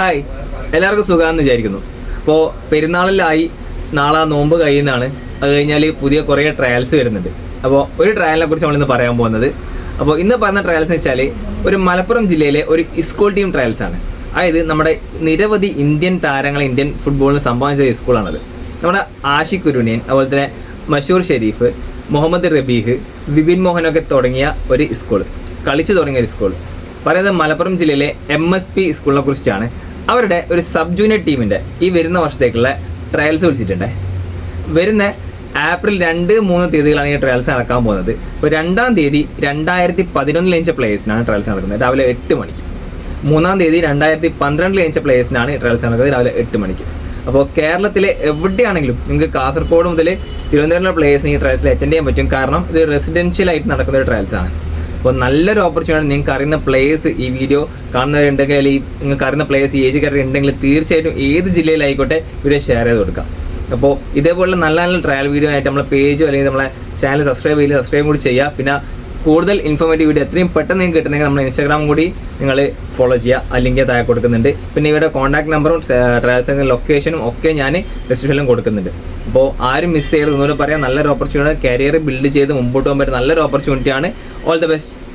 Hi എല്ലാവർക്കും സുഖമാണെന്ന് വിചാരിക്കുന്നു. അപ്പോൾ പെരുന്നാളിലായി നാളെ നോമ്പ് കഴിയുന്നതാണ്. അത് കഴിഞ്ഞാൽ പുതിയ കുറേ ട്രയൽസ് വരുന്നുണ്ട്. അപ്പോൾ ഒരു ട്രയലിനെ കുറിച്ച് നമ്മളിന്ന് പറയാൻ പോകുന്നത്. അപ്പോൾ ഇന്ന് പറഞ്ഞ ട്രയൽസ് എന്ന് വെച്ചാൽ ഒരു മലപ്പുറം ജില്ലയിലെ ഒരു സ്കൂൾ ടീം ട്രയൽസ് ആണ്. അതായത് നമ്മുടെ നിരവധി ഇന്ത്യൻ താരങ്ങൾ ഇന്ത്യൻ ഫുട്ബോളിന് സംഭാവന ചെയ്ത സ്കൂളാണത് നമ്മുടെ ആഷിഖ് കുരുണിയൻ അതുപോലെ തന്നെ മഷൂർ ഷെരീഫ് മുഹമ്മദ് റബീഹ് വിപിൻ മോഹനൊക്കെ തുടങ്ങിയ ഒരു സ്കൂൾ കളിച്ചു തുടങ്ങിയ ഒരു സ്കൂൾ പറയുന്നത് മലപ്പുറം ജില്ലയിലെ എം എസ് പി സ്കൂളിനെ കുറിച്ചാണ് അവരുടെ ഒരു സബ് ജൂനിയർ ടീമിന്റെ ഈ വരുന്ന വർഷത്തേക്കുള്ള ട്രയൽസ് വിളിച്ചിട്ടുണ്ട്. വരുന്ന ഏപ്രിൽ രണ്ട് മൂന്ന് തീയതികളാണ് ഈ ട്രയൽസ് നടക്കാൻ പോകുന്നത്. ഇപ്പോൾ രണ്ടാം തീയതി രണ്ടായിരത്തി പതിനൊന്നിൽ ജനിച്ച പ്ലേയേഴ്സിനാണ് ട്രയൽസ് നടക്കുന്നത്. രാവിലെ എട്ട് മണിക്ക്. മൂന്നാം തീയതി രണ്ടായിരത്തി പന്ത്രണ്ടിൽ ജനിച്ച പ്ലേയേഴ്സിനാണ് ട്രയൽസ് നടക്കുന്നത് രാവിലെ എട്ട് മണിക്ക്. അപ്പോൾ കേരളത്തിലെ എവിടെയാണെങ്കിലും നിങ്ങൾക്ക് കാസർഗോഡ് മുതൽ തിരുവനന്തപുരം പ്ലേയേഴ്സിന് ഈ ട്രയൽസിൽ അറ്റൻഡ് ചെയ്യാൻ പറ്റും. കാരണം ഇത് റെസിഡൻഷ്യൽ ആയിട്ട് നടക്കുന്ന ഒരു ട്രയൽസ് ആണ്. അപ്പോൾ നല്ലൊരു ഓപ്പർച്യൂണിറ്റി നിങ്ങൾക്ക് അറിയുന്ന പ്ലേസ് ഈ വീഡിയോ കാണുന്നവരുണ്ടെങ്കിൽ അല്ലെങ്കിൽ നിങ്ങൾക്ക് അറിയുന്ന പ്ലേസ് ഏജ് കാറ്റഗറി ഉണ്ടെങ്കിൽ തീർച്ചയായിട്ടും ഏത് ജില്ലയിലായിക്കോട്ടെ വീഡിയോ ഷെയർ ചെയ്ത് കൊടുക്കാം. അപ്പോൾ ഇതേപോലുള്ള നല്ല നല്ല ട്രയൽ വീഡിയോ ആയിട്ട് നമ്മളെ പേജോ അല്ലെങ്കിൽ നമ്മളെ ചാനൽ സബ്സ്ക്രൈബ് ചെയ്യില്ല സബ്സ്ക്രൈബ് കൂടി ചെയ്യുക പിന്നെ കൂടുതൽ ഇൻഫോർമേറ്റീവ് വീഡിയോ എത്രയും പെട്ടെന്ന് നിങ്ങൾക്ക് കിട്ടണമെങ്കിൽ നമ്മുടെ ഇൻസ്റ്റാഗ്രാം കൂടി നിങ്ങൾ ഫോളോ ചെയ്യുക. ആ ലിങ്ക് താഴെ കൊടുക്കുന്നുണ്ട്. പിന്നെ ഇവിടെ കോൺടാക്ട് നമ്പറും ട്രാവൽസ് ലൊക്കേഷനും ഒക്കെ ഞാൻ ഡിസ്ക്രിപ്ഷനിലും കൊടുക്കുന്നുണ്ട്. അപ്പോൾ ആരും മിസ് ചെയ്യരുത്. എന്നോട് പറയാം നല്ലൊരു ഓപ്പർച്യൂണിറ്റി കരിയർ ബിൽഡ് ചെയ്ത് മുമ്പോട്ട് പോകാൻ പറ്റുന്ന നല്ലൊരു ഓപ്പർച്യൂണിറ്റിയാണ് ഓൾ ദ ബെസ്റ്റ്